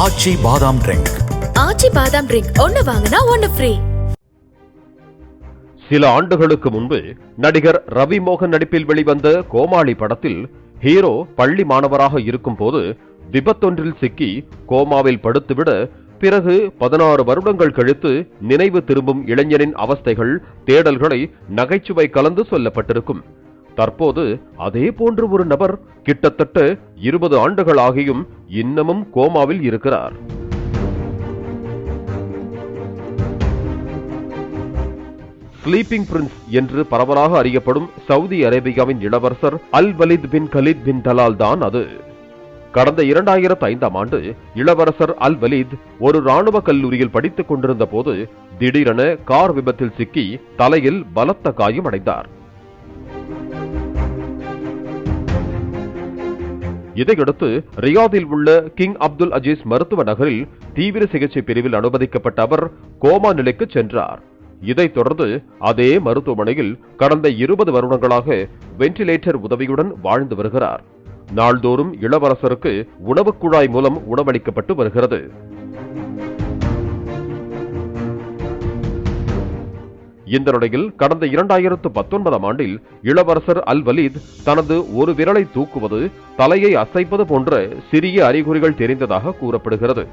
ஆச்சி பாதாம் ட்ரிங்க். ஆச்சி பாதாம் ட்ரிங்க். ஒன்னு வாங்கினா ஒன்னு ஃப்ரீ சில ஆண்டுகளுக்கு முன்பு நடிகர் ரவி மோகன் நடிப்பில் வெளிவந்த கோமாளி படத்தில் ஹீரோ பள்ளி மாணவராக இருக்கும்போது விபத்தொன்றில் சிக்கி கோமாவில் படுத்துவிட பிறகு பதினாறு வருடங்கள் கழித்து நினைவு திரும்பும் இளைஞனின் அவஸ்தைகள் தேடல்களை நகைச்சுவை கலந்து சொல்லப்பட்டிருக்கும். தற்போது அதே போன்று ஒரு நபர் கிட்டத்தட்ட இருபது ஆண்டுகள் ஆகியும் இன்னமும் கோமாவில் இருக்கிறார். ஸ்லீப்பிங் பிரின்ஸ் என்று பரவலாக அறியப்படும் சவுதி அரேபியாவின் இளவரசர் அல் வலித் பின் கலீத் பின் தலால் தான் அது. கடந்த இரண்டாயிரத்து ஐந்தாம் ஆண்டு இளவரசர் அல் வலீத் ஒரு ராணுவ கல்லூரியில் படித்துக் கொண்டிருந்த போது திடீரென கார் விபத்தில் சிக்கி தலையில் பலத்த காயம் அடைந்தார். இதையடுத்து ரியாதில் உள்ள கிங் அப்துல் அஜீஸ் மருத்துவ நகரில் தீவிர சிகிச்சை பிரிவில் அனுமதிக்கப்பட்ட அவர் கோமா நிலைக்கு சென்றார். இதைத் தொடர்ந்து அதே மருத்துவமனையில் கடந்த இருபது வருடங்களாக வென்டிலேட்டர் உதவியுடன் வாழ்ந்து வருகிறார். நாள்தோறும் இளவரசருக்கு உணவுக் குழாய் மூலம் உணவளிக்கப்பட்டு வருகிறது. இந்த நிலையில் கடந்த இரண்டாயிரத்து பத்தொன்பதாம் ஆண்டில் இளவரசர் அல் வலீத் தனது ஒரு விரலை தூக்குவது தலையை அசைப்பது போன்ற சிறிய அறிகுறிகள் தெரிந்ததாக கூறப்படுகிறது.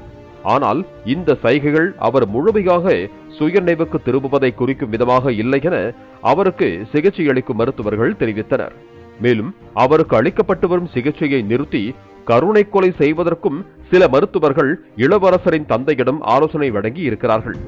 ஆனால் இந்த சைகைகள் அவர் முழுமையாக சுயநினைவுக்கு திரும்புவதை குறிக்கும் விதமாக இல்லை என அவருக்கு சிகிச்சை அளிக்கும் மருத்துவர்கள் தெரிவித்தனர். மேலும் அவருக்கு அளிக்கப்பட்டு வரும் சிகிச்சையை நிறுத்தி கருணை கொலை செய்வதற்கும் சில மருத்துவர்கள் இளவரசரின் தந்தையிடம் ஆலோசனை வழங்கி இருக்கிறார்கள்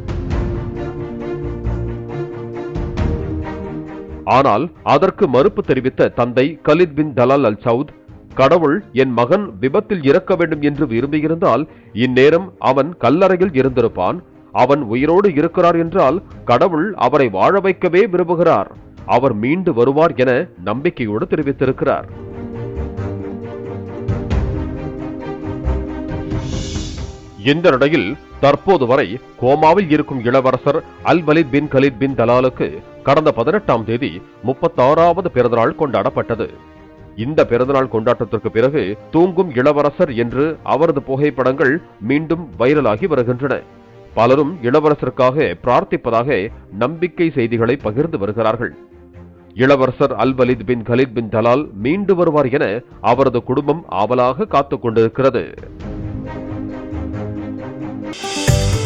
ஆனால் அதற்கு மறுப்பு தெரிவித்த தந்தை Khalid bin Talal Al Saud கடவுள் என் மகன் விபத்தில் இறக்க வேண்டும் என்று விரும்பியிருந்தால் இந்நேரம் அவன் கல்லறையில் இருந்திருப்பான். அவன் உயிரோடு இருக்கிறார் என்றால் கடவுள் அவரை வாழ வைக்கவே விரும்புகிறார். அவர் மீண்டு வருவார் என நம்பிக்கையோடு தெரிவித்திருக்கிறார். இந்த நிலையில் தற்போது வரை கோமாவில் இருக்கும் இளவரசர் அல் வலித் பின் கலித் பின் தலாலுக்கு கடந்த பதினெட்டாம் தேதி முப்பத்தாறாவது பிறந்தநாள் கொண்டாடப்பட்டது. இந்த பிறந்தநாள் கொண்டாட்டத்திற்கு பிறகு தூங்கும் இளவரசர் என்று அவரது புகைப்படங்கள் மீண்டும் வைரலாகி வருகின்றன. பலரும் இளவரசருக்காக பிரார்த்திப்பதாக நம்பிக்கை செய்திகளை பகிர்ந்து வருகிறார்கள். இளவரசர் அல் வலித் பின் கலித் பின் தலால் மீண்டு வருவார் என அவரது குடும்பம் ஆவலாக காத்துக் கொண்டிருக்கிறது.